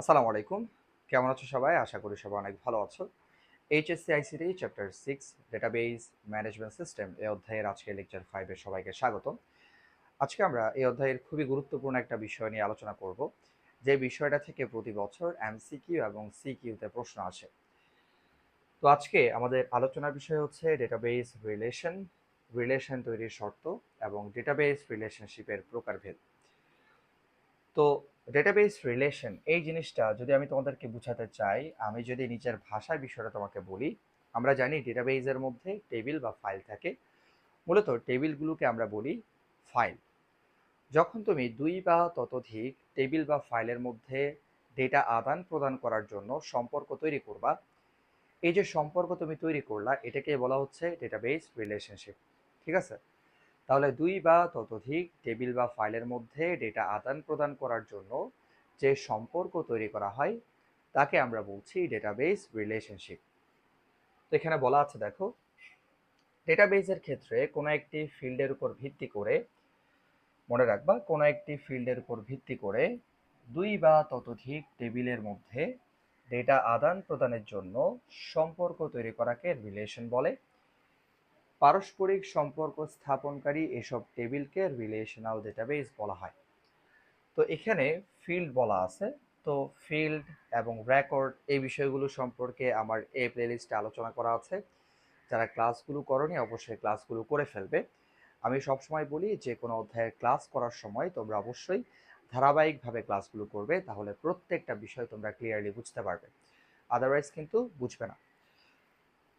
আসসালামু আলাইকুম। কেমন আছো সবাই? আশা করি সবাই অনেক ভালো আছো। HSC, ICT, chapter six, database, management system এই অধ্যায়ের আজকে লেকচার ফাইভে সবাইকে স্বাগত আজকে আমরা এই অধ্যায়ের খুবই গুরুত্বপূর্ণ একটা বিষয় নিয়ে আলোচনা করব, যে বিষয়টা থেকে প্রতি বছর এমসিকিউ এবং সিকিউতে প্রশ্ন আসে। তো আজকে আমাদের আলোচনার বিষয় হচ্ছে ডেটাবেস রিলেশন রিলেশন তৈরির শর্ত এবং ডেটাবেস রিলেশনশিপের প্রকারভেদ। তো ডেটাবেস রিলেশন এই জিনিসটা যদি আমি তোমাদেরকে বোঝাতে চাই, আমি যদি নিজের ভাষায় বিষয়টা তোমাকে বলি, আমরা জানি ডেটাবেসের মধ্যে টেবিল বা ফাইল থাকে। মূলত টেবিলগুলোকে আমরা বলি ফাইল যখন তুমি দুই বা ততোধিক টেবিল বা ফাইলের মধ্যে ডেটা আদান প্রদান করার জন্য সম্পর্ক তৈরি করবা, এই যে সম্পর্ক তুমি তৈরি করলা এটাকে বলা হচ্ছে ডেটাবেস রিলেশনশিপ ঠিক আছে? তাহলে দুই বা ততোধিক টেবিল বা ফাইলের মধ্যে ডেটা আদান প্রদান করার জন্য যে সম্পর্ক তৈরি করা হয়, তাকে আমরা বলছি ডেটাবেস রিলেশনশিপ তো এখানে বলা আছে, দেখো ডেটাবেসের ক্ষেত্রে কোনো একটি ফিল্ডের উপর ভিত্তি করে, মনে রাখবা, কোনো একটি ফিল্ডের উপর ভিত্তি করে দুই বা ততোধিক টেবিলের মধ্যে ডেটা আদান প্রদানের জন্য সম্পর্ক তৈরি করাকে রিলেশন বলে। পারস্পরিক সম্পর্ক স্থাপনকারী এসব টেবিলকে রিলেশনাল ডেটাবেস বলা হয়। তো এখানে ফিল্ড বলা আছে। তো ফিল্ড এবং রেকর্ড এই বিষয়গুলো সম্পর্কে আমার এই প্লেলিস্টে আলোচনা করা আছে। যারা ক্লাসগুলো করনি, অবশ্যই ক্লাসগুলো করে ফেলবে। আমি সবসময় বলি, যে কোনো অধ্যায়ের ক্লাস করার সময় তোমরা অবশ্যই ধারাবাহিকভাবে ক্লাসগুলো করবে, তাহলে প্রত্যেকটা বিষয় তোমরা ক্লিয়ারলি বুঝতে পারবে। আদারওয়াইজ কিন্তু বুঝবে না।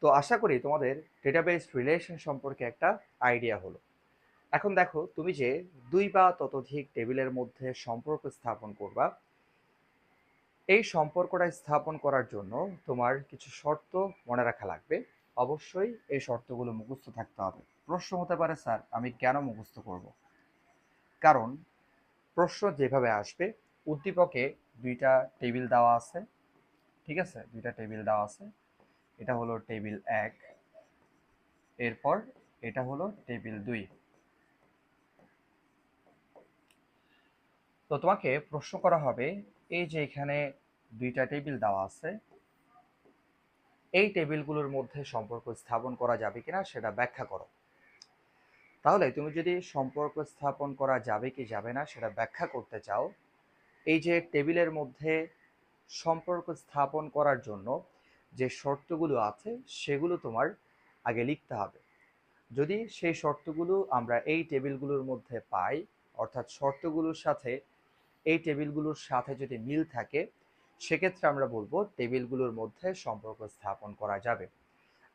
তো আশা করি তোমাদের ডেটাবেস রিলেশন সম্পর্কে একটা আইডিয়া হলো। এখন দেখো, তুমি যে দুই বা ততোধিক টেবিলের মধ্যে সম্পর্ক স্থাপন করবা, এই সম্পর্কটা স্থাপন করার জন্য তোমার কিছু শর্ত মনে রাখা লাগবে। অবশ্যই এই শর্তগুলো মুখস্থ থাকতে হবে। প্রশ্ন হতে পারে, স্যার, আমি কেন মুখস্থ করব? কারণ প্রশ্ন যেভাবে আসবে, উদ্দীপকে দুইটা টেবিল দেওয়া আছে, ঠিক আছে? দুইটা টেবিল দেওয়া আছে। এটা হলো টেবিল এক। এরপর এটা হলো টেবিল দুই। তো তোমাকে প্রশ্ন করা হবে, এই যে এখানে দুইটা টেবিল দেওয়া আছে, এই টেবিলগুলোর মধ্যে সম্পর্ক স্থাপন করা যাবে কিনা সেটা ব্যাখ্যা করো। তাহলে তুমি যদি সম্পর্ক স্থাপন করা যাবে কি যাবে না সেটা ব্যাখ্যা করতে চাও, এই যে টেবিলের মধ্যে সম্পর্ক স্থাপন করার জন্য যে শর্তগুলো আছে, সেগুলো তোমার আগে লিখতে হবে। যদি সেই শর্তগুলো আমরা এই টেবিলগুলোর মধ্যে পাই, অর্থাৎ শর্তগুলোর সাথে, এই টেবিলগুলোর সাথে যদি মিল থাকে, সেক্ষেত্রে আমরা বলব টেবিলগুলোর মধ্যে সম্পর্ক স্থাপন করা যাবে।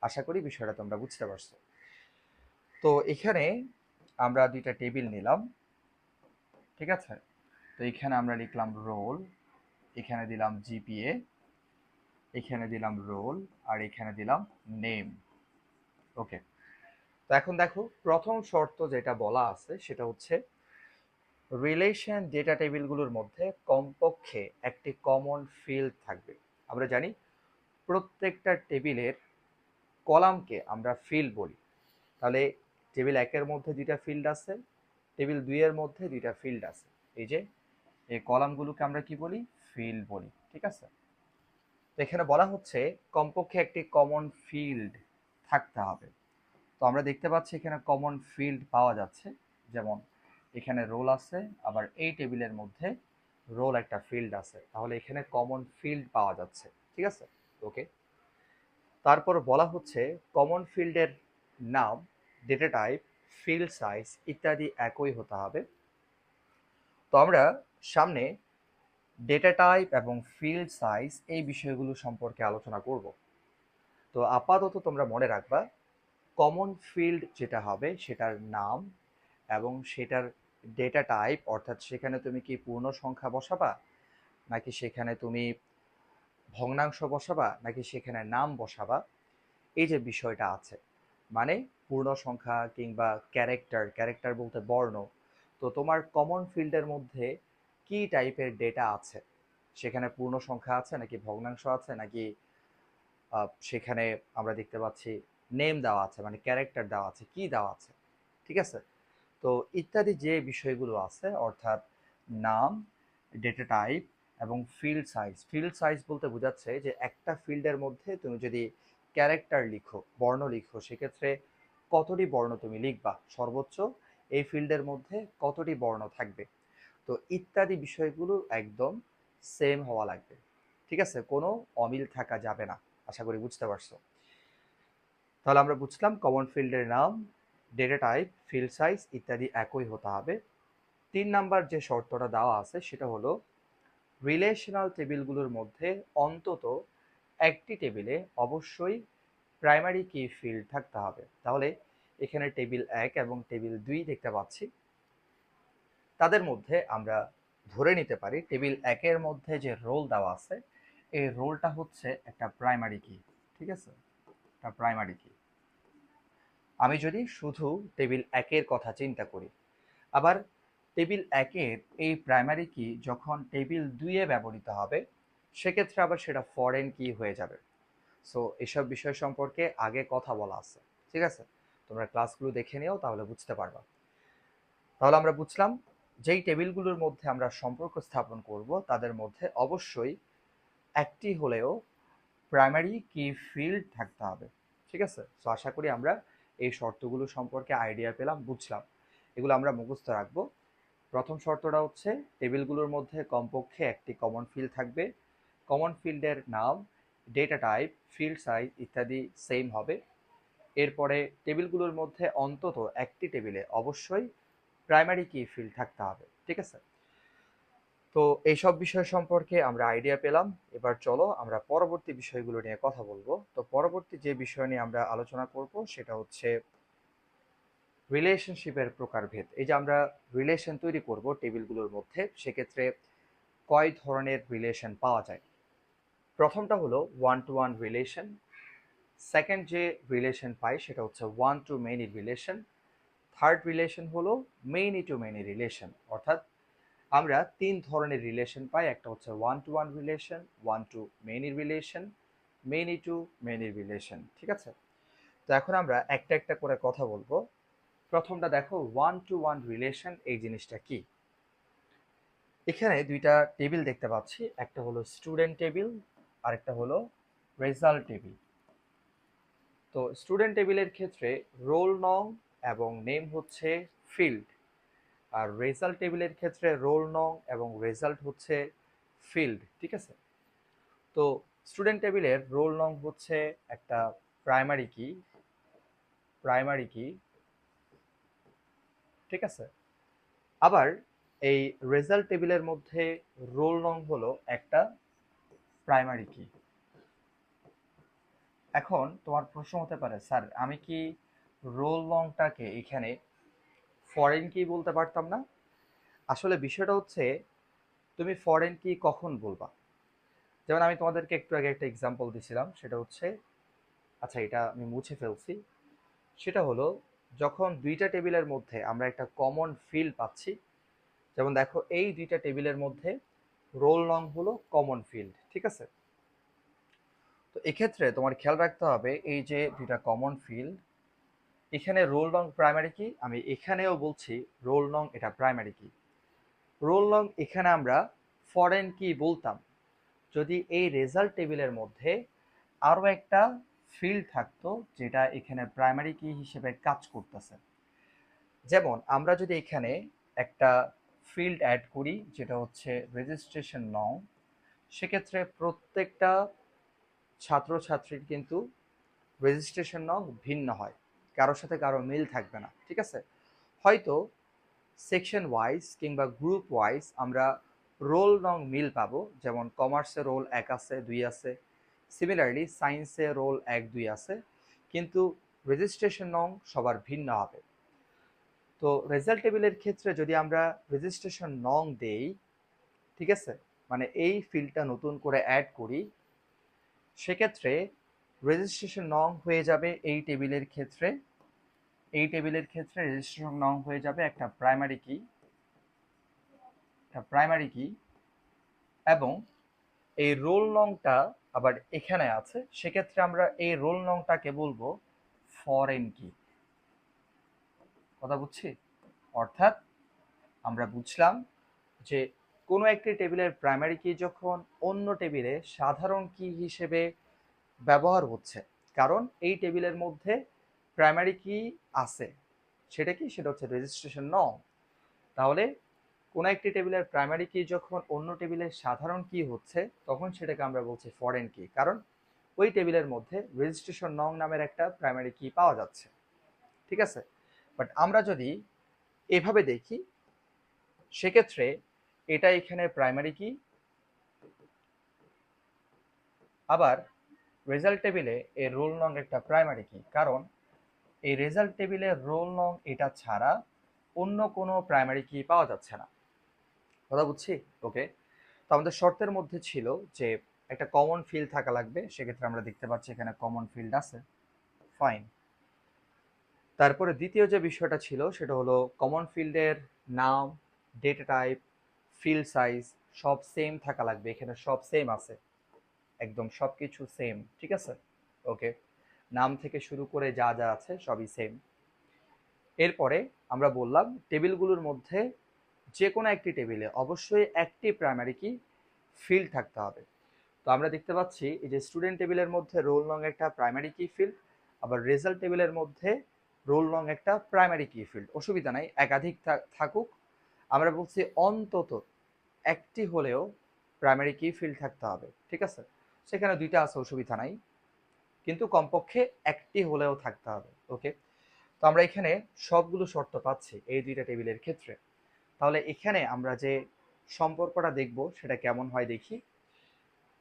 আশা করি বিষয়টা তোমরা বুঝতে পারছ। তো এখানে আমরা দুইটা টেবিল নিলাম, ঠিক আছে? তো এখানে আমরা লিখলাম রোল, এখানে দিলাম জিপিএ এখানে দিলাম রোল আর এখানে দিলাম নেম ওকে তো এখন দেখো, প্রথম শর্ত যেটা বলা আছে সেটা হচ্ছে রিলেশন ডেটা টেবিলগুলোর মধ্যে কমপক্ষে একটি কমন ফিল্ড থাকবে। আমরা জানি প্রত্যেকটা টেবিলের কলামকে আমরা ফিল্ড বলি। তাহলে টেবিল একের মধ্যে দুইটা ফিল্ড আছে টেবিল দুইয়ের মধ্যে দুইটা ফিল্ড আছে। এই যে, এই কলামগুলোকে আমরা কি বলি? ফিল্ড বলি। ঠিক আছে? এখানে বলা হচ্ছে কমপক্ষে একটি কমন ফিল্ড থাকতে হবে। তো আমরা দেখতে পাচ্ছি এখানে কমন ফিল্ড পাওয়া যাচ্ছে। যেমন এখানে রোল আছে, আবার এই টেবিলের মধ্যে রোল একটা ফিল্ড আছে। তাহলে এখানে কমন ফিল্ড পাওয়া যাচ্ছে, ঠিক আছে? ওকে তারপর বলা হচ্ছে কমন ফিল্ডের নাম ডেটা টাইপ ফিল্ড সাইজ ইত্যাদি একই হতে হবে। তো আমরা সামনে ডেটা টাইপ এবং ফিল্ড সাইজ এই বিষয়গুলো সম্পর্কে আলোচনা করব। তো আপাতত তোমরা মনে রাখবা কমন ফিল্ড যেটা হবে সেটার নাম এবং সেটার ডেটা টাইপ অর্থাৎ সেখানে তুমি কি পূর্ণ সংখ্যা বসাবা, নাকি সেখানে তুমি ভগ্নাংশ বসাবা, নাকি সেখানে নাম বসাবা, এই যে বিষয়টা আছে। মানে পূর্ণ সংখ্যা কিংবা ক্যারেক্টার ক্যারেক্টার বলতে বর্ণ। তো তোমার কমন ফিল্ডের মধ্যে কি টাইপের ডেটা আছে? সেখানে পূর্ণ সংখ্যা আছে নাকি ভগ্নাংশ আছে? নাকি সেখানে আমরা দেখতে পাচ্ছি নেম দেওয়া আছে মানে ক্যারেক্টার দেওয়া আছে, কি দেওয়া আছে? ঠিক আছে? তো ইত্যাদি যে বিষয়গুলো আছে, অর্থাৎ নাম ডেটা টাইপ এবং ফিল্ড সাইজ ফিল্ড সাইজ বলতে বোঝাচ্ছে যে একটা ফিল্ডের মধ্যে তুমি যদি ক্যারেক্টার লিখো, বর্ণ লিখো, সেক্ষেত্রে কতটি বর্ণ তুমি লিখবা? সর্বোচ্চ এই ফিল্ডের মধ্যে কতটি বর্ণ থাকবে? তো ইত্যাদি বিষয়গুলো একদম সেম হওয়া লাগবে। ঠিক আছে? কোনো অমিল থাকা যাবে না, আশা করি বুঝতে পারছ। তাহলে আমরা বুঝলাম কমন ফিল্ডের নাম ডেটা টাইপ ফিল্ড সাইজ ইত্যাদি একই হতে হবে। তিন নাম্বার যে শর্তটা দেওয়া আছে সেটা হলো রিলেশনাল টেবিলগুলোর মধ্যে অন্তত একটি টেবিলে অবশ্যই প্রাইমারি কি ফিল্ড থাকতে হবে। তাহলে এখানে টেবিল এক এবং টেবিল দুই দেখতে পাচ্ছি। তাদের মধ্যে আমরা ধরে নিতে পারি টেবিল একের মধ্যে যে রোল দেওয়া আছে, এই রোলটা হচ্ছে একটা প্রাইমারি কি ঠিক আছে? একটা প্রাইমারি কি আমি যদি শুধু টেবিল একের কথা চিন্তা করি, আবার টেবিল একের এই প্রাইমারি কি যখন টেবিল দুইয়ে ব্যবহৃত হবে, সেক্ষেত্রে আবার সেটা ফরেন কি হয়ে যাবে। সো এসব বিষয় সম্পর্কে আগে কথা বলা আছে, ঠিক আছে? তোমরা ক্লাসগুলো দেখে নিও, তাহলে বুঝতে পারবা। তাহলে আমরা বুঝলাম যেই টেবিলগুলোর মধ্যে আমরা সম্পর্ক স্থাপন করব, তাদের মধ্যে অবশ্যই একটি হলেও প্রাইমারি কি ফিল্ড থাকতে হবে। ঠিক আছে? সো আশা করি আমরা এই শর্তগুলো সম্পর্কে আইডিয়া পেলাম, বুঝলাম। এগুলো আমরা মুখস্থ রাখব। প্রথম শর্তটা হচ্ছে, টেবিলগুলোর মধ্যে কমপক্ষে একটি কমন ফিল্ড থাকবে। কমন ফিল্ডের নাম ডেটা টাইপ ফিল্ড সাইজ ইত্যাদি সেম হবে। এরপরে টেবিলগুলোর মধ্যে অন্তত একটি টেবিলে অবশ্যই প্রাইমারি কি ফিল্ড থাকতে হবে, ঠিক আছে? তো এইসব বিষয় সম্পর্কে আমরা আইডিয়া পেলাম, এবার চলো আমরা পরবর্তী বিষয়গুলো নিয়ে কথা বলব। তো পরবর্তী যে বিষয় নিয়ে আমরা আলোচনা করব সেটা হচ্ছে রিলেশনশিপের প্রকারভেদ। এই যে আমরা রিলেশন তৈরি করব টেবিলগুলোর মধ্যে, সেক্ষেত্রে কয় ধরনের রিলেশন পাওয়া যায়? প্রথমটা হলো one to one relation second যে রিলেশন পাই সেটা হচ্ছে one to many relation third relation হলো মেনি টু মেনি রিলেশন অর্থাৎ আমরা তিন ধরনের রিলেশন পাই, একটা হচ্ছে one to one relation one to many relation many to many relation ঠিক আছে? তো এখন আমরা একটা একটা করে কথা বলব। প্রথমটা দেখো ওয়ান টু ওয়ান রিলেশন এই জিনিসটা কি? এখানে দুইটা টেবিল দেখতে পাচ্ছি, একটা হলো স্টুডেন্ট টেবিল আর একটা হলো রেজাল্ট টেবিল তো স্টুডেন্ট টেবিলের ক্ষেত্রে রোল নং এবং নেম হচ্ছে ফিল্ড আর রেজাল্ট টেবিলের ক্ষেত্রে রোল নং এবং রেজাল্ট হচ্ছে ফিল্ড ঠিক আছে? তো স্টুডেন্ট টেবিলের রোল নং হচ্ছে একটা প্রাইমারি কি প্রাইমারি কি ঠিক আছে? আবার এই রেজাল্ট টেবিলের মধ্যে রোল নং হলো একটা প্রাইমারি কি এখন তোমার প্রশ্ন হতে পারে, স্যার, আমি কি রোল নংটাকে এখানে ফরেন কি বলতে পারতাম না। আসলে বিষয়টা হচ্ছে, তুমি ফরেন কি কখন বলবা? যেমন আমি তোমাদেরকে একটু আগে একটা এক্সাম্পল দিছিলাম, সেটা হচ্ছে আচ্ছা এটা আমি মুছে ফেলছি। সেটা হলো, যখন দুইটা টেবিলের মধ্যে আমরা একটা কমন ফিল্ড পাচ্ছি, যেমন দেখো, এই দুইটা টেবিলের মধ্যে রোল নং হলো কমন ফিল্ড ঠিক আছে? তো এক্ষেত্রে তোমার খেয়াল রাখতে হবে, এই যে দুইটা কমন ফিল্ড এখানে রোল নং প্রাইমারি কি? আমি এখানেও বলছি রোল নং এটা প্রাইমারি কি? রোল নং এখানে আমরা ফরেন কি বলতাম? যদি এই রেজাল্ট টেবিলের মধ্যে আরও একটা ফিল্ড থাকতো যেটা এখানে প্রাইমারি কি হিসেবে কাজ করতেছে। যেমন আমরা যদি এখানে একটা ফিল্ড অ্যাড করি, যেটা হচ্ছে রেজিস্ট্রেশন নং, সেক্ষেত্রে প্রত্যেকটা ছাত্রছাত্রীর কিন্তু রেজিস্ট্রেশন নং ভিন্ন হয়। কারোর সাথে কারও মিল থাকবে না, ঠিক আছে? হয়তো সেকশন ওয়াইজ কিংবা গ্রুপ ওয়াইজ আমরা রোল নং মিল পাবো, যেমন কমার্সে রোল এক আছে, দুই আছে সিমিলারলি সায়েন্সে রোল এক, দুই আছে, কিন্তু রেজিস্ট্রেশন নং সবার ভিন্ন হবে। তো রেজাল্ট টেবিলের ক্ষেত্রে যদি আমরা রেজিস্ট্রেশন নং দেই, ঠিক আছে? মানে এই ফিল্ডটা নতুন করে অ্যাড করি, সেক্ষেত্রে রেজিস্ট্রেশন নং হয়ে যাবে এই টেবিলের ক্ষেত্রে। এই টেবিলের ক্ষেত্রে রেজিস্ট্রেশন নং হয়ে যাবে একটা প্রাইমারি কি একটা প্রাইমারি কি এবং এই রোল নংটা আবার এখানে আছে। সেক্ষেত্রে আমরা এই রোল নংটাকে বলব ফরেন কি কথা বুঝছি? অর্থাৎ আমরা বুঝলাম যে কোনো একটি টেবিলের প্রাইমারি কি যখন অন্য টেবিলে সাধারণ কি হিসেবে ব্যবহার হচ্ছে। কারণ এই টেবিলের মধ্যে প্রাইমারি কি আছে। সেটা কি? সেটা হচ্ছে রেজিস্ট্রেশন নং তাহলে কোনো একটি টেবিলের প্রাইমারি কি যখন অন্য টেবিলের সাধারণ কি হচ্ছে, তখন সেটাকে আমরা বলছি ফরেন কি কারণ ওই টেবিলের মধ্যে রেজিস্ট্রেশন নং নামের একটা প্রাইমারি কি পাওয়া যাচ্ছে। ঠিক আছে? বাট আমরা যদি এভাবে দেখি, সেক্ষেত্রে এটা এখানে প্রাইমারি কি আবার রেজাল্ট টেবিলে এর রোল নং একটা প্রাইমারি কি কারণ এই রেজাল্ট টেবিলে রোল নং এটা ছাড়া অন্য কোনো প্রাইমারি কি পাওয়া যাচ্ছে না। কথা বুঝছি? ওকে তো আমাদের শর্তের মধ্যে ছিল যে একটা কমন ফিল্ড থাকা লাগবে, সেক্ষেত্রে আমরা দেখতে পাচ্ছি এখানে কমন ফিল্ড আছে। ফাইন তারপরে দ্বিতীয় যে বিষয়টা ছিল, সেটা হলো কমন ফিল্ডের নাম ডেটা টাইপ ফিল্ড সাইজ সব সেম থাকা লাগবে, এখানে সব সেম আছে। একদম সব কিছু সেম ঠিক আছে? ওকে নাম থেকে শুরু করে যা যা আছে সবই সেম এরপরে আমরা বললাম টেবিলগুলোর মধ্যে যে কোনো একটি টেবিলে অবশ্যই একটি প্রাইমারি কি ফিল্ড থাকতে হবে। তো আমরা দেখতে পাচ্ছি এই যে স্টুডেন্ট টেবিলের মধ্যে রোল নং একটা প্রাইমারি কি ফিল্ড আবার রেজাল্ট টেবিলের মধ্যে রোল নং একটা প্রাইমারি কি ফিল্ড অসুবিধা নাই, একাধিক থাকুক। আমরা বলছি অন্তত একটি হলেও প্রাইমারি কি ফিল্ড থাকতে হবে, ঠিক আছে? সেখানে দুইটা আছে অসুবিধা নাই। কিন্তু কমপক্ষে একটি হলেও থাকতে হবে ওকে তো আমরা এখানে সবগুলো শর্ত পাচ্ছি এই দুইটা টেবিলের ক্ষেত্রে। তাহলে এখানে আমরা যে সম্পর্কটা দেখব সেটা কেমন হয় দেখি।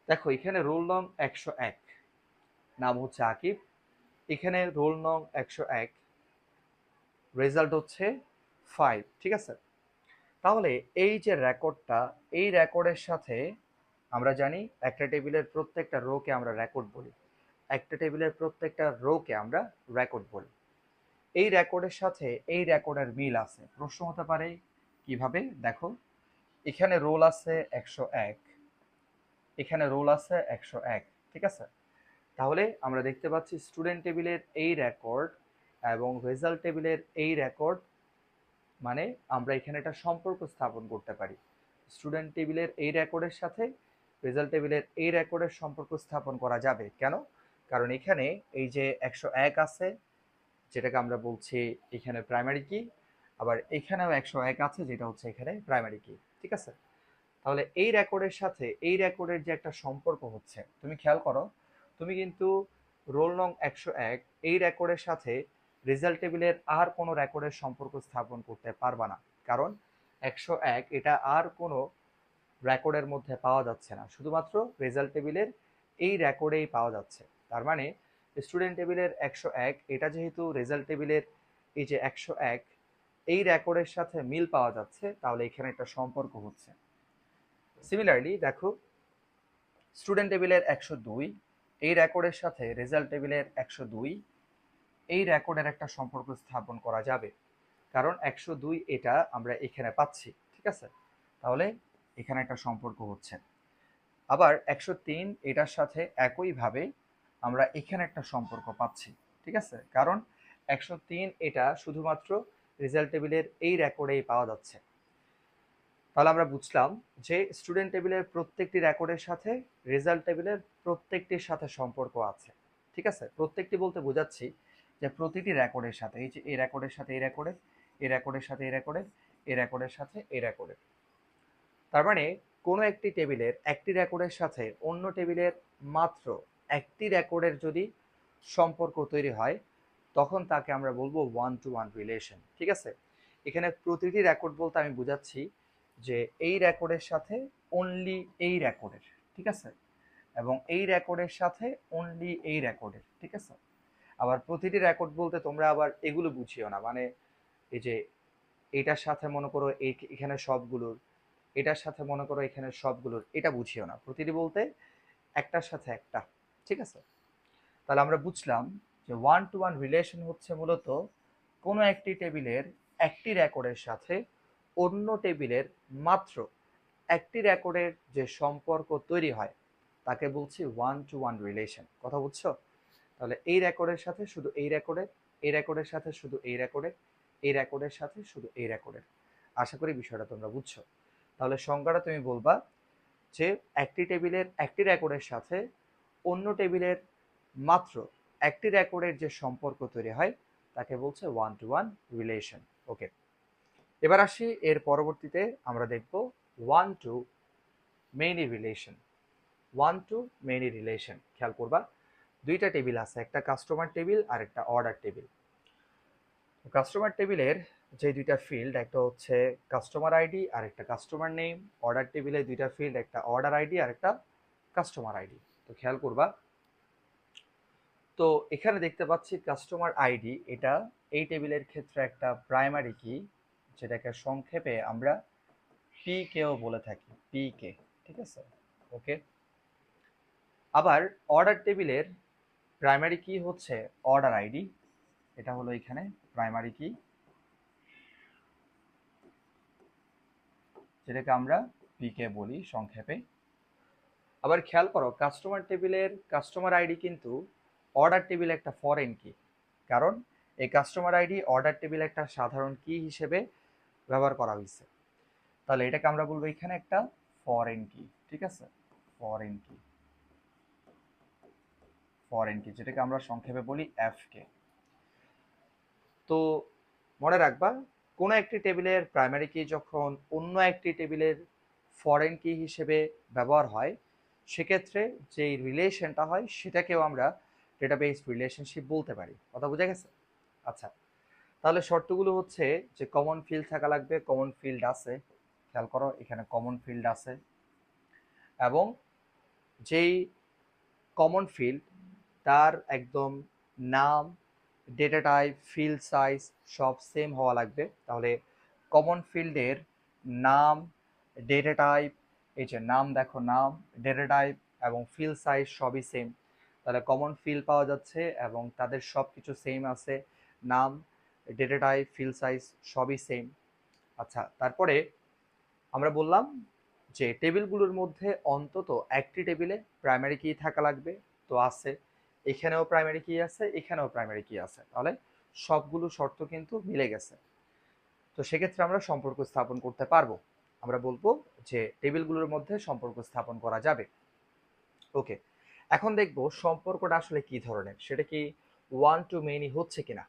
দেখো, এখানে রোল নং একশো এক, নাম হচ্ছে আকিব। এখানে রোল নং একশো এক, রেজাল্ট হচ্ছে ফাইভ ঠিক আছে? তাহলে এই যে রেকর্ডটা এই রেকর্ডের সাথে আমরা জানি একটা টেবিলের প্রত্যেকটা রোকে আমরা রেকর্ড বলি। একটা টেবিলের প্রত্যেকটা রোকে আমরা রেকর্ড বলি। এই রেকর্ডের সাথে এই রেকর্ডের মিল আছে। প্রশ্ন হতে পারে, কীভাবে? দেখো, এখানে রোল আছে একশো এক, এখানে রোল আছে একশো এক, ঠিক আছে? তাহলে আমরা দেখতে পাচ্ছি স্টুডেন্ট টেবিলের এই রেকর্ড এবং রেজাল্ট টেবিলের এই রেকর্ড মানে আমরা এখানে একটা সম্পর্ক স্থাপন করতে পারি। স্টুডেন্ট টেবিলের এই রেকর্ডের সাথে রেজাল্ট টেবিলের এই রেকর্ডের সম্পর্ক স্থাপন করা যাবে। কেন? কারণ এখানে এই যে একশো এক আছে, যেটাকে আমরা বলছি এখানে প্রাইমারি কি আবার এখানেও একশো এক আছে, যেটা হচ্ছে এখানে প্রাইমারি কি ঠিক আছে? তাহলে এই রেকর্ডের সাথে এই রেকর্ডের যে একটা সম্পর্ক হচ্ছে, তুমি খেয়াল করো, তুমি কিন্তু রোল নং একশো এক এই রেকর্ডের সাথে রেজাল্ট টেবিলের আর কোনো রেকর্ডের সম্পর্ক স্থাপন করতে পারবা না। কারণ একশো এক এটা আর কোনো রেকর্ডের মধ্যে পাওয়া যাচ্ছে না। শুধুমাত্র রেজাল্ট টেবিলের এই রেকর্ডেই পাওয়া যাচ্ছে। তার মানে স্টুডেন্ট টেবিলের একশো এক, এটা যেহেতু রেজাল্ট টেবিলের এই যে একশো এক, এই রেকর্ডের সাথে মিল পাওয়া যাচ্ছে, তাহলে এখানে একটা সম্পর্ক হচ্ছে। সিমিলারলি দেখো, স্টুডেন্ট টেবিলের একশো দুই, এই রেকর্ডের সাথে রেজাল্ট টেবিলের একশো দুই, এই রেকর্ডের একটা সম্পর্ক স্থাপন করা যাবে। কারণ একশো দুই এটা আমরা এখানে পাচ্ছি, ঠিক আছে? তাহলে এখানে একটা সম্পর্ক হচ্ছে। আবার একশো তিন এটার সাথে একইভাবে আমরা এখানে একটা সম্পর্ক পাচ্ছি, ঠিক আছে? কারণ একশো তিন এটা শুধুমাত্র রেজাল্ট টেবিলের এই রেকর্ডেই পাওয়া যাচ্ছে। তাহলে আমরা বুঝলাম যে স্টুডেন্ট টেবিলের প্রত্যেকটি রেকর্ডের সাথে রেজাল্ট টেবিলের প্রত্যেকটির সাথে সম্পর্ক আছে, ঠিক আছে? প্রত্যেকটি বলতে বোঝাচ্ছি যে প্রতিটি রেকর্ডের সাথে, এই যে এই রেকর্ডের সাথে, এই রেকর্ডের এই রেকর্ডের সাথে, এই রেকর্ডের এই রেকর্ডের সাথে, এই রেকর্ডের তার মানে কোনো একটি টেবিলের একটি রেকর্ডের সাথে অন্য টেবিলের মাত্র একটি রেকর্ডের যদি সম্পর্ক তৈরি হয়, তখন তাকে আমরা বলব ওয়ান টু ওয়ান রিলেশন ঠিক আছে? এখানে প্রতিটি রেকর্ড বলতে আমি বুঝাচ্ছি যে এই রেকর্ডের সাথে অনলি এই রেকর্ডের, ঠিক আছে? এবং এই রেকর্ডের সাথে অনলি এই রেকর্ডের, ঠিক আছে? আবার প্রতিটি রেকর্ড বলতে তোমরা আবার এগুলো বুঝিও না মানে এই যে এটার সাথে মনে করো এখানে সবগুলোর এটার সাথে মনে করো এখানে সবগুলোর, এটা বুঝিও না। প্রতিটি বলতে একটার সাথে একটা, ঠিক আছে? তাহলে আমরা বুঝলাম যে ওয়ান টু ওয়ান রিলেশন হচ্ছে মূলত কোনো একটি টেবিলের একটি রেকর্ডের সাথে অন্য টেবিলের মাত্র একটি রেকর্ডের যে সম্পর্ক তৈরি হয়, তাকে বলছি ওয়ান টু ওয়ান রিলেশন কথা বুঝছ? তাহলে এই রেকর্ডের সাথে শুধু এই রেকর্ডের এই রেকর্ডের সাথে শুধু এই রেকর্ডের এই রেকর্ডের সাথে শুধু এই রেকর্ডের। আশা করি বিষয়টা তোমরা বুঝছ। তাহলে সংজ্ঞাটা তুমি বলবা যে একটি টেবিলের, একটি রেকর্ডের সাথে অন্য টেবিলের মাত্র একটি রেকর্ডের যে সম্পর্ক তৈরি হয়, তাকে বলছে one to one relation okay এবার আসি, এর পরবর্তীতে আমরা দেখব one to many relation one to many relation খেয়াল করবা। দুইটা টেবিল আছে, একটা কাস্টমার টেবিল আর একটা অর্ডার টেবিল কাস্টমার টেবিলের যে দুইটা ফিল্ড একটা হচ্ছে কাস্টমার আইডি আর একটা কাস্টমার নেম অর্ডার টেবিলে দুইটা ফিল্ড একটা অর্ডার আইডি আর একটা কাস্টমার আইডি তো খেয়াল করবা। তো এখানে দেখতে পাচ্ছি কাস্টমার আইডি এটা এই টেবিলের ক্ষেত্রে একটা প্রাইমারি কি যেটাকে সংক্ষেপে আমরা পি কেও বলে থাকি পি কে ঠিক আছে? ওকে আবার অর্ডার টেবিলের প্রাইমারি কি হচ্ছে অর্ডার আইডি এটা হলো এখানে প্রাইমারি কি যেটাকে আমরা পিকে বলি, সংক্ষেপে। আবার খেয়াল করো কাস্টমার টেবিলের কাস্টমার আইডি কিন্তু অর্ডার টেবিল একটা ফরেন কি কারণ এই কাস্টমার আইডি অর্ডার টেবিল একটা সাধারণ কি হিসেবে ব্যবহার করা হয়েছে। তাহলে এটাকে আমরা বলব এখানে একটা ফরেন কি ঠিক আছে? ফরেন কি ফরেন কি যেটাকে আমরা সংক্ষেপে বলি এফ কে তো মনে রাখবা কোনো একটি টেবিলের প্রাইমারি কি যখন অন্য একটি টেবিলের ফরেন কি হিসেবে ব্যবহার হয়, সেক্ষেত্রে যে রিলেশনটা হয় সেটাকেও আমরা ডেটাবেস রিলেশনশিপ বলতে পারি। কথা বোঝা গেছে? আচ্ছা তাহলে শর্তগুলো হচ্ছে যে কমন ফিল্ড থাকা লাগবে কমন ফিল্ড আছে, খেয়াল করো এখানে কমন ফিল্ড আছে, এবং যেই কমন ফিল্ড তার একদম নাম ডেটা টাইপ ফিল্ড সাইজ সব সেম হওয়া লাগবে। তাহলে কমন ফিল্ডের নাম ডেটা টাইপ এই যে নাম দেখো, নাম ডেটা টাইপ এবং ফিল্ড সাইজ সবই সেম তাহলে কমন ফিল্ড পাওয়া যাচ্ছে এবং তাদের সব কিছু সেম আছে। নাম ডেটা টাইপ ফিল্ড সাইজ সবই সেম আচ্ছা তারপরে আমরা বললাম যে টেবিলগুলোর মধ্যে অন্তত একটি টেবিলে প্রাইমারি কি থাকা লাগবে। তো আছে। এখানেও প্রাইমারি কি আছে, এখানেও প্রাইমারি কি আছে। তাহলে সবগুলো শর্ত কিন্তু মিলে গেছে। তো সেক্ষেত্রে আমরা সম্পর্ক স্থাপন করতে পারব। আমরা বলব যে টেবিলগুলোর মধ্যে সম্পর্ক স্থাপন করা যাবে। ওকে এখন দেখব সম্পর্কটা আসলে কি ধরনের? সেটা কি ওয়ান টু মেনি হচ্ছে কিনা?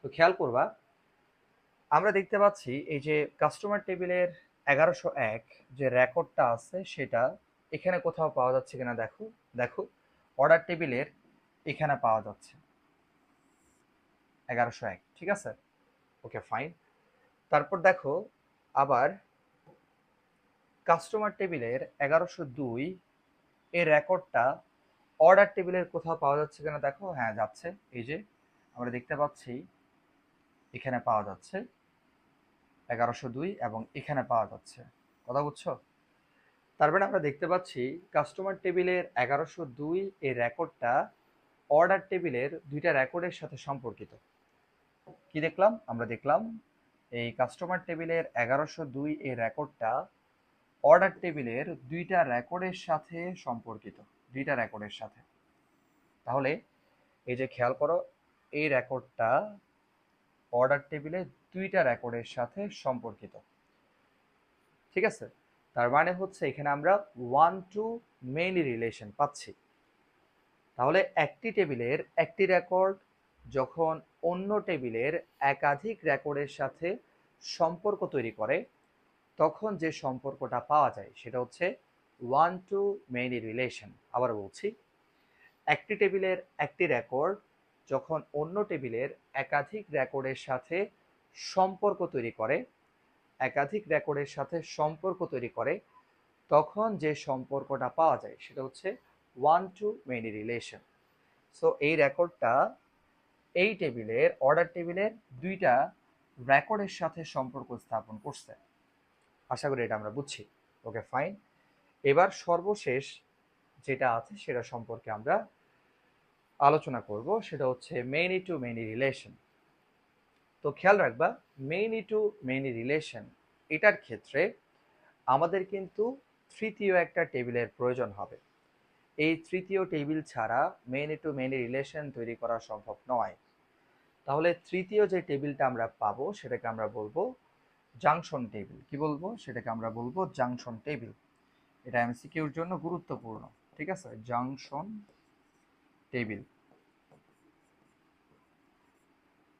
তো খেয়াল করবা, আমরা দেখতে পাচ্ছি এই যে কাস্টমার টেবিলের এগারোশো এক যে রেকর্ডটা আছে, সেটা এখানে কোথাও পাওয়া যাচ্ছে কিনা দেখো দেখো। অর্ডার টেবিলের এখানে পাওয়া যাচ্ছে। এগারোশো এক, ঠিক আছে? ওকে ফাইন তারপর দেখো, আবার কাস্টমার টেবিলের এগারোশো দুই এই রেকর্ডটা অর্ডার টেবিলের কোথাও পাওয়া যাচ্ছে কিনা দেখো? হ্যাঁ যাচ্ছে। এই যে, আমরা দেখতে পাচ্ছি, এখানে পাওয়া যাচ্ছে। এগারোশো দুই এবং এখানে পাওয়া যাচ্ছে। কথা বুঝছ? তারপরে আমরা দেখতে পাচ্ছি কাস্টমার টেবিলের এগারোশো দুই এই রেকর্ডটা অর্ডার টেবিলের দুইটা রেকর্ডের সাথে সম্পর্কিত। কি দেখলাম? আমরা দেখলাম এই কাস্টমার টেবিলের এগারোশো দুই এই রেকর্ডটা অর্ডার টেবিলের দুইটা রেকর্ডের সাথে সম্পর্কিত। দুইটা রেকর্ডের সাথে। তাহলে এই যে খেয়াল করো, এই রেকর্ডটা অর্ডার টেবিলে দুইটা রেকর্ডের সাথে সম্পর্কিত। ঠিক আছে? তার মানে হচ্ছে এখানে আমরা ওয়ান টু মেইনলি রিলেশন পাচ্ছি। তাহলে একটি টেবিলের একটি রেকর্ড যখন অন্য টেবিলের একাধিক রেকর্ডের সাথে সম্পর্ক তৈরি করে, তখন যে সম্পর্কটা পাওয়া যায় সেটা হচ্ছে ওয়ান টু মেইনলি রিলেশন আবার বলছি, একটি টেবিলের একটি রেকর্ড যখন অন্য টেবিলের একাধিক রেকর্ডের সাথে সম্পর্ক তৈরি করে একাধিক রেকর্ডের সাথে সম্পর্ক তৈরি করে, তখন যে সম্পর্কটা পাওয়া যায় সেটা হচ্ছে one to many relation so এই রেকর্ডটা এই টেবিলের অর্ডার টেবিলের দুইটা রেকর্ডের সাথে সম্পর্ক স্থাপন করছে। আশা করি এটা আমরা বুঝছি। ওকে ফাইন এবার সর্বশেষ যেটা আছে সেটা সম্পর্কে আমরা আলোচনা করব, সেটা হচ্ছে মেনি টু মেনি রিলেশন তো খেয়াল রাখবা মেনি টু মেনি রিলেশন এটার ক্ষেত্রে আমাদের কিন্তু তৃতীয় একটা টেবিলের প্রয়োজন হবে। এই তৃতীয় টেবিল ছাড়া মেনি টু মেনি রিলেশন তৈরি করা সম্ভব নয়। তাহলে তৃতীয় যে টেবিলটা আমরা পাবো, সেটাকে আমরা বলব জাংশন টেবিল কি বলব? সেটাকে আমরা বলব জাংশন টেবিল এটা এমসিকিউর জন্য গুরুত্বপূর্ণ, ঠিক আছে? জাংশন টেবিল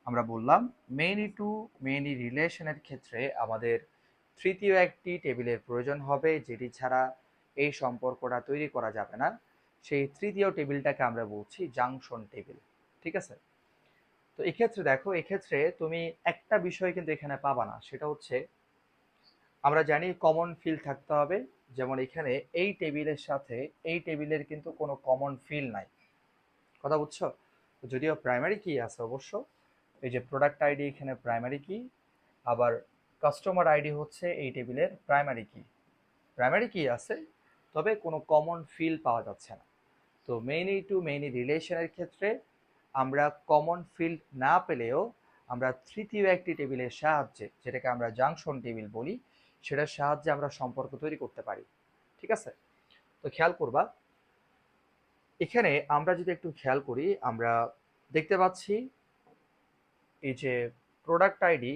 আমরা বললাম মেনি টু মেনি রিলেশনের ক্ষেত্রে আমাদের তৃতীয় একটি টেবিলের প্রয়োজন হবে, যেটি ছাড়া এই সম্পর্কটা তৈরি করা যাবে না। সেই তৃতীয় টেবিলটাকে আমরা বলছি জাংশন টেবিল ঠিক আছে? তো এক্ষেত্রে দেখো, এক্ষেত্রে তুমি একটা বিষয় কিন্তু এখানে পাবা না, সেটা হচ্ছে আমরা জানি কমন ফিল থাকতে হবে, যেমন এখানে এই টেবিলের সাথে এই টেবিলের কিন্তু কোনো কমন ফিল নাই। কথা বুঝছ? যদিও প্রাইমারি কি আছে অবশ্য। এই যে প্রোডাক্ট আইডি এখানে প্রাইমারি কি আবার কাস্টমার আইডি হচ্ছে এই টেবিলের প্রাইমারি কি প্রাইমারি কি আছে, তবে কোনো কমন ফিল পাওয়া যাচ্ছে না। তো মেইনি টু মেইনি রিলেশনের ক্ষেত্রে আমরা কমন ফিল্ড না পেলেও আমরা তৃতীয় একটি টেবিলের সাহায্যে, যেটাকে আমরা জাংশন টেবিল বলি, সেটার সাহায্যে আমরা সম্পর্ক তৈরি করতে পারি। ঠিক আছে? তো খেয়াল করবা, এখানে আমরা যদি একটু খেয়াল করি, আমরা দেখতে পাচ্ছি এই যে প্রোডাক্ট আইডি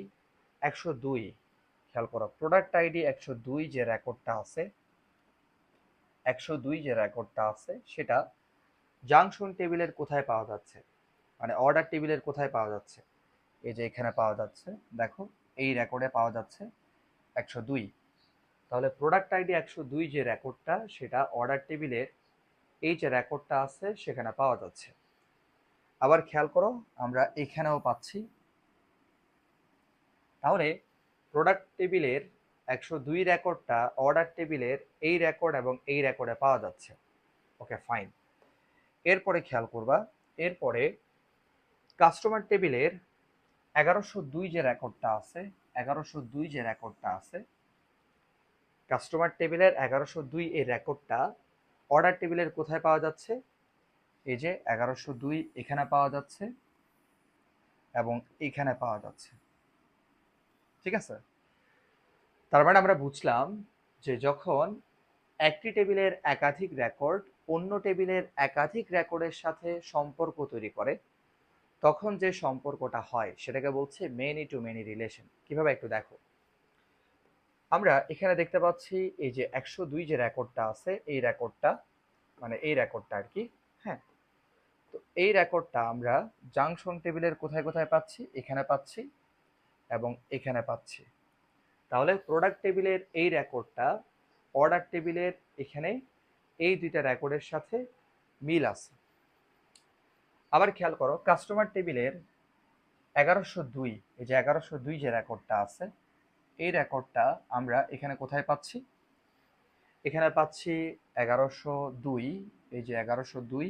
একশো দুই, খেয়াল করো প্রোডাক্ট আইডি একশো দুই যে রেকর্ডটা আছে, একশো দুই যে রেকর্ডটা আছে, সেটা জাংশন টেবিলের কোথায় পাওয়া যাচ্ছে? মানে অর্ডার টেবিলের কোথায় পাওয়া যাচ্ছে? এই যে এখানে পাওয়া যাচ্ছে, দেখো, এই রেকর্ডে পাওয়া যাচ্ছে একশো দুই। তাহলে প্রোডাক্ট আইডি একশো দুই যে রেকর্ডটা সেটা অর্ডার টেবিলের এই যে রেকর্ডটা আছে, সেখানে পাওয়া যাচ্ছে। আবার খেয়াল করো, আমরা এখানেও পাচ্ছি তাহলে প্রোডাক্ট টেবিলের একশো দুই রেকর্ডটা অর্ডার টেবিলের এই রেকর্ড এবং এই রেকর্ডে পাওয়া যাচ্ছে। ওকে ফাইন এরপরে খেয়াল করবা, এরপরে কাস্টমার টেবিলের এগারোশো দুই যে রেকর্ডটা আছে, এগারোশো দুই যে রেকর্ডটা আছে কাস্টমার টেবিলের এগারোশো দুই এই রেকর্ডটা অর্ডার টেবিলের কোথায় পাওয়া যাচ্ছে? এই যে এগারোশো দুই এখানে পাওয়া যাচ্ছে এবং এখানে পাওয়া যাচ্ছে। ঠিক আছে? তার মানে আমরা বুঝলাম যে যখন একটি টেবিলের একাধিক রেকর্ড অন্য টেবিলের একাধিক রেকর্ডের সাথে সম্পর্ক তৈরি করে, তখন যে সম্পর্কটা হয় সেটাকে বলছে মেনি টু মেনি রিলেশন কীভাবে একটু দেখো? আমরা এখানে দেখতে পাচ্ছি এই যে একশো দুই যে রেকর্ডটা আছে, এই রেকর্ডটা মানে এই রেকর্ডটা আর কি হ্যাঁ? তো এই রেকর্ডটা আমরা জাংশন টেবিলের কোথায় কোথায় পাচ্ছি? এখানে পাচ্ছি এবং এখানে পাচ্ছি। তাহলে প্রোডাক্ট টেবিলের এই রেকর্ডটা অর্ডার টেবিলের এখানে এই দুইটা রেকর্ডের সাথে মিল আছে। আবার খেয়াল করো কাস্টমার টেবিলের এগারোশো দুই, এই যে এগারোশো দুই যে রেকর্ডটা আছে, এই রেকর্ডটা আমরা এখানে কোথায় পাচ্ছি? এখানে পাচ্ছি এগারোশো দুই, এই যে এগারোশো দুই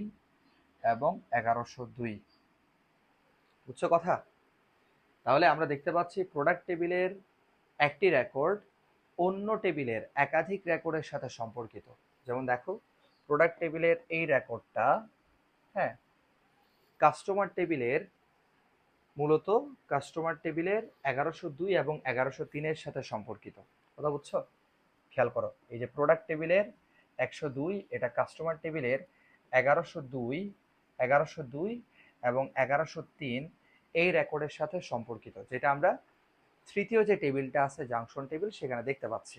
এবং এগারোশো দুই। বুঝছ কথা? তাহলে আমরা দেখতে পাচ্ছি প্রোডাক্ট টেবিলের একটি রেকর্ড অন্য টেবিলের একাধিক রেকর্ডের সাথে সম্পর্কিত। যেমন দেখো প্রোডাক্ট টেবিলের এই রেকর্ডটা হ্যাঁ কাস্টমার টেবিলের মূলত কাস্টমার টেবিলের এগারোশো দুই এবং এগারোশো তিনের সাথে সম্পর্কিত। কথা বুঝছ? খেয়াল করো, এই যে প্রোডাক্ট টেবিলের একশো দুই, এটা কাস্টমার টেবিলের এগারোশো দুই এগারোশো দুই এবং এগারোশো তিন এই রেকর্ডের সাথে সম্পর্কিত, যেটা আমরা তৃতীয় যে টেবিলটা আছে জাংশন টেবিল সেখানে দেখতে পাচ্ছি।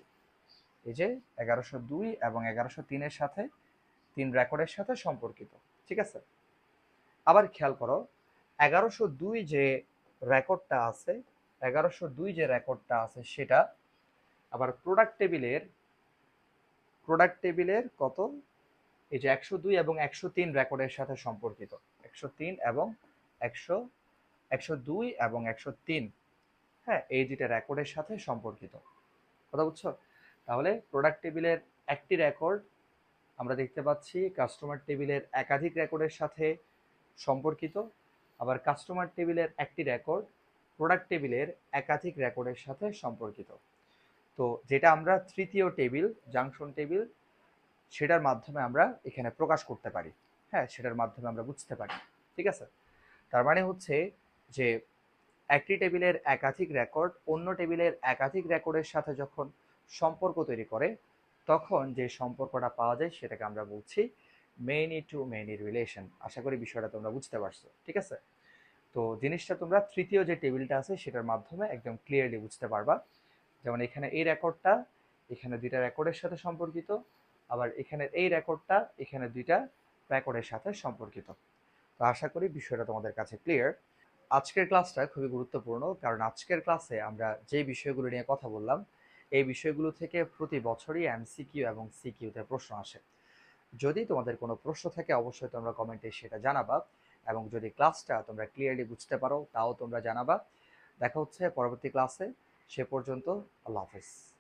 এই যে এগারোশো দুই এবং এগারোশো তিনের সাথে, তিন রেকর্ডের সাথে সম্পর্কিত, ঠিক আছে? আবার খেয়াল করো, এগারোশো দুই যে রেকর্ডটা আছে, এগারোশো দুই যে রেকর্ডটা আছে, সেটা আবার প্রোডাক্ট টেবিলের প্রোডাক্ট টেবিলের কত? এই যে একশো দুই এবং একশো তিন রেকর্ডের সাথে সম্পর্কিত, একশো তিন এবং একশো একশো দুই এবং একশো তিন। হ্যাঁ এই দুইটা রেকর্ডের সাথে সম্পর্কিত। কথা বুঝছ? তাহলে প্রোডাক্ট টেবিলের একটি রেকর্ড আমরা দেখতে পাচ্ছি কাস্টমার টেবিলের একাধিক রেকর্ডের সাথে সম্পর্কিত। আবার কাস্টমার টেবিলের একটি রেকর্ড প্রোডাক্ট টেবিলের একাধিক রেকর্ডের সাথে সম্পর্কিত। তো যেটা আমরা তৃতীয় টেবিল জাংশন টেবিল সেটার মাধ্যমে আমরা এখানে প্রকাশ করতে পারি। হ্যাঁ সেটার মাধ্যমে আমরা বুঝতে পারি। ঠিক আছে? তার মানে হচ্ছে যে একটি টেবিলের একাধিক রেকর্ড অন্য টেবিলের একাধিক রেকর্ডের সাথে যখন সম্পর্ক তৈরি করে, তখন যে সম্পর্কটা পাওয়া যায় সেটাকে আমরা বলছি মেনি টু মেনি রিলেশন আশা করি বিষয়টা তোমরা বুঝতে পারছ, ঠিক আছে? তো জিনিসটা তোমরা তৃতীয় যে টেবিলটা আছে সেটার মাধ্যমে একদম ক্লিয়ারলি বুঝতে পারবা। যেমন এখানে এই রেকর্ডটা এখানে দুইটা রেকর্ডের সাথে সম্পর্কিত, আবার এখানে এই রেকর্ডটা এখানে দুইটা রেকর্ডের সাথে সম্পর্কিত। তো আশা করি বিষয়টা তোমাদের কাছে ক্লিয়ার আজকের ক্লাসটা খুবই গুরুত্বপূর্ণ, কারণ আজকের ক্লাসে আমরা যে বিষয়গুলো নিয়ে কথা বললাম, এই বিষয়গুলো থেকে প্রতি বছরই এমসিকিউ এবং সিকিউতে প্রশ্ন আসে। যদি তোমাদের কোনো প্রশ্ন থাকে, অবশ্যই তোমরা কমেন্টে সেটা জানাবা এবং যদি ক্লাসটা তোমরা ক্লিয়ারলি বুঝতে পারো, তাও তোমরা জানাবা। দেখা হচ্ছে পরবর্তী ক্লাসে। সে পর্যন্ত আল্লাহ হাফেজ।